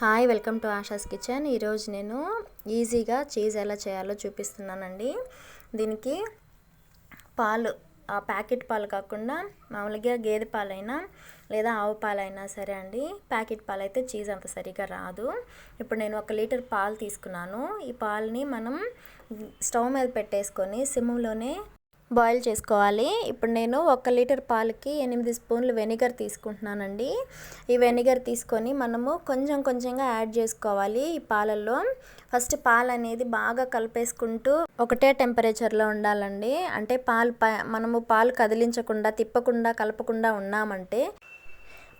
Hi welcome to Asha's kitchen. ఈరోజు నేను ఈజీగా చీజ్ ఎలా చేయాలో చూపిస్తున్నానండి. దీనికి పాలు ఆ ప్యాకెట్ పాలు కాకుండా మామూలుగా గేదె పాలైనా లేదా ఆవు పాలైనా సరే అండి ప్యాకెట్ పాలు అయితే చీజ్ అంత సరిగా రాదు. ఇప్పుడు నేను ఒక లీటర్ పాలు తీసుకున్నాను. ఈ పాలని మనం స్టవ్ మీద పెట్టేసుకొని సిమ్లోనే బాయిల్ చేసుకోవాలి. ఇప్పుడు నేను ఒక లీటర్ పాలకి ఎనిమిది స్పూన్లు వెనిగర్ తీసుకుంటున్నానండి. ఈ వెనిగర్ తీసుకొని మనము కొంచెం కొంచెంగా యాడ్ చేసుకోవాలి ఈ పాలల్లో. ఫస్ట్ పాలు అనేది బాగా కలిపేసుకుంటూ ఒకటే టెంపరేచర్లో ఉండాలండి. అంటే పాలు మనము పాలు కదిలించకుండా తిప్పకుండా కలపకుండా ఉన్నామంటే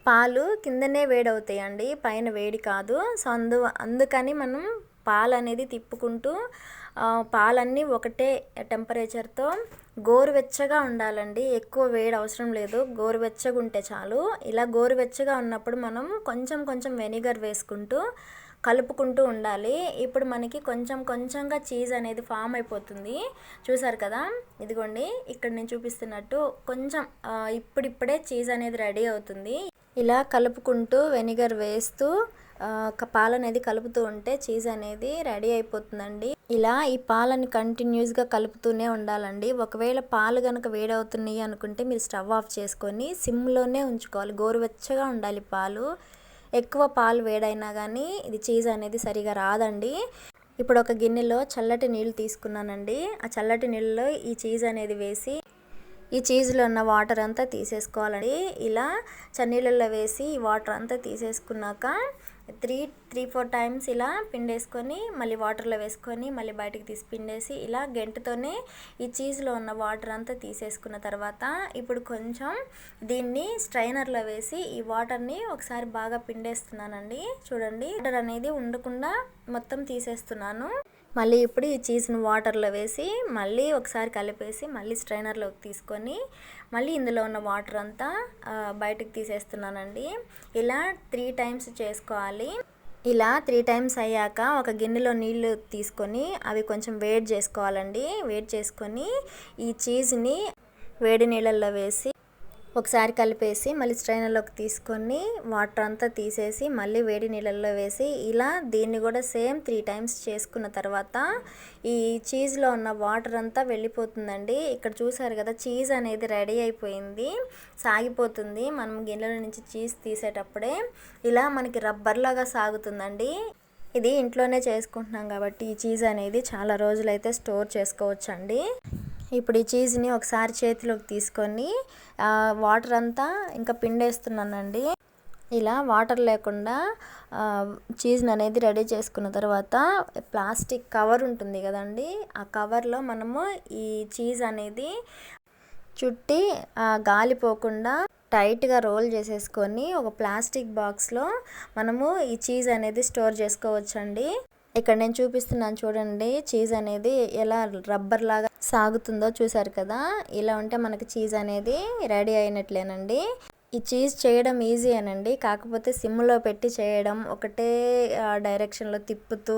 పాలు కిందనే వేడవుతాయండి. పైన వేడి కాదు. సో అందు అందుకని మనం పాలు అనేది తిప్పుకుంటూ పాలన్నీ ఒకటే టెంపరేచర్తో గోరువెచ్చగా ఉండాలండి. ఎక్కువ వేడి అవసరం లేదు. గోరువెచ్చగా ఉంటే చాలు. ఇలా గోరువెచ్చగా ఉన్నప్పుడు మనం కొంచెం కొంచెం వెనిగర్ వేసుకుంటూ కలుపుకుంటూ ఉండాలి. ఇప్పుడు మనకి కొంచెం కొంచెంగా చీజ్ అనేది ఫామ్ అయిపోతుంది. చూసారు కదా? ఇదిగోండి. ఇక్కడ నేను చూపిస్తున్నట్టు కొంచెం ఇప్పుడిప్పుడే చీజ్ అనేది రెడీ అవుతుంది. ఇలా కలుపుకుంటూ వెనిగర్ వేస్తూ పాలు అనేది కలుపుతూ ఉంటే చీజ్ అనేది రెడీ అయిపోతుందండి. ఇలా ఈ పాలని కంటిన్యూస్గా కలుపుతూనే ఉండాలండి. ఒకవేళ పాలు కనుక వేడవుతున్నాయి అనుకుంటే మీరు స్టవ్ ఆఫ్ చేసుకొని సిమ్లోనే ఉంచుకోవాలి. గోరువెచ్చగా ఉండాలి పాలు. ఎక్కువ పాలు వేడైనా కానీ ఇది చీజ్ అనేది సరిగా రాదండి. ఇప్పుడు ఒక గిన్నెలో చల్లటి నీళ్ళు తీసుకున్నానండి. ఆ చల్లటి నీళ్ళలో ఈ చీజ్ అనేది వేసి ఈ చీజ్లో ఉన్న వాటర్ అంతా తీసేసుకోవాలండి. ఇలా చన్నీళ్ళల్లో వేసి ఈ వాటర్ అంతా తీసేసుకున్నాక త్రీ త్రీ ఫోర్ టైమ్స్ ఇలా పిండేసుకొని మళ్ళీ వాటర్లో వేసుకొని మళ్ళీ బయటకు తీసి పిండేసి ఇలా గెంటుతోనే ఈ చీజ్లో ఉన్న వాటర్ అంతా తీసేసుకున్న తర్వాత ఇప్పుడు కొంచెం దీన్ని స్ట్రైనర్లో వేసి ఈ వాటర్ని ఒకసారి బాగా పిండేస్తున్నానండి. చూడండి వాటర్ అనేది ఉండకుండా మొత్తం తీసేస్తున్నాను. మళ్ళీ ఇప్పుడు ఈ చీజ్ను వాటర్లో వేసి మళ్ళీ ఒకసారి కలిపేసి మళ్ళీ స్ట్రైనర్లోకి తీసుకొని మళ్ళీ ఇందులో ఉన్న వాటర్ అంతా బయటకు తీసేస్తున్నానండి. ఇలా త్రీ టైమ్స్ చేసుకోవాలి. ఇలా త్రీ టైమ్స్ అయ్యాక ఒక గిన్నెలో నీళ్ళు తీసుకొని అవి కొంచెం వేడి చేసుకోవాలండి. వేడి చేసుకొని ఈ చీజ్ని వేడి నీళ్ళల్లో వేసి ఒకసారి కలిపేసి మళ్ళీ స్ట్రైనర్లోకి తీసుకొని వాటర్ అంతా తీసేసి మళ్ళీ వేడి నీళ్ళల్లో వేసి ఇలా దీన్ని కూడా సేమ్ త్రీ టైమ్స్ చేసుకున్న తర్వాత ఈ చీజ్లో ఉన్న వాటర్ అంతా వెళ్ళిపోతుందండి. ఇక్కడ చూసారు కదా చీజ్ అనేది రెడీ అయిపోయింది సాగిపోతుంది. మనం గిన్నెల నుంచి చీజ్ తీసేటప్పుడే ఇలా మనకి రబ్బర్లాగా సాగుతుందండి. ఇది ఇంట్లోనే చేసుకుంటున్నాం కాబట్టి ఈ చీజ్ అనేది చాలా రోజులైతే స్టోర్ చేసుకోవచ్చండి. ఇప్పుడు ఈ చీజ్ని ఒకసారి చేతిలోకి తీసుకొని వాటర్ అంతా ఇంకా పిండేస్తున్నానండి. ఇలా వాటర్ లేకుండా చీజ్ని అనేది రెడీ చేసుకున్న తర్వాత ప్లాస్టిక్ కవర్ ఉంటుంది కదండి ఆ కవర్లో మనము ఈ చీజ్ అనేది చుట్టి గాలిపోకుండా టైట్గా రోల్ చేసేసుకొని ఒక ప్లాస్టిక్ బాక్స్లో మనము ఈ చీజ్ అనేది స్టోర్ చేసుకోవచ్చండి. ఇక్కడ నేను చూపిస్తున్నాను చూడండి చీజ్ అనేది ఎలా రబ్బర్ లాగా సాగుతుందో చూసారు కదా? ఇలా ఉంటే మనకి చీజ్ అనేది రెడీ అయినట్లేనండి. ఈ చీజ్ చేయడం ఈజీ అనండి. కాకపోతే సిమ్లో పెట్టి చేయడం ఒకటే డైరెక్షన్లో తిప్పుతూ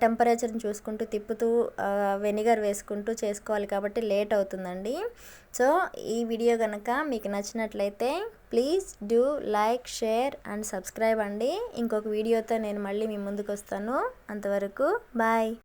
టెంపరేచర్ని చూసుకుంటూ తిప్పుతూ వెనిగర్ వేసుకుంటూ చేసుకోవాలి కాబట్టి లేట్ అవుతుందండి. సో ఈ వీడియో కనుక మీకు నచ్చినట్లయితే please do like share and subscribe అండి. ఇంకొక వీడియోతో నేను మళ్ళీ మీ ముందుకు వస్తాను. అంతవరకు బాయ్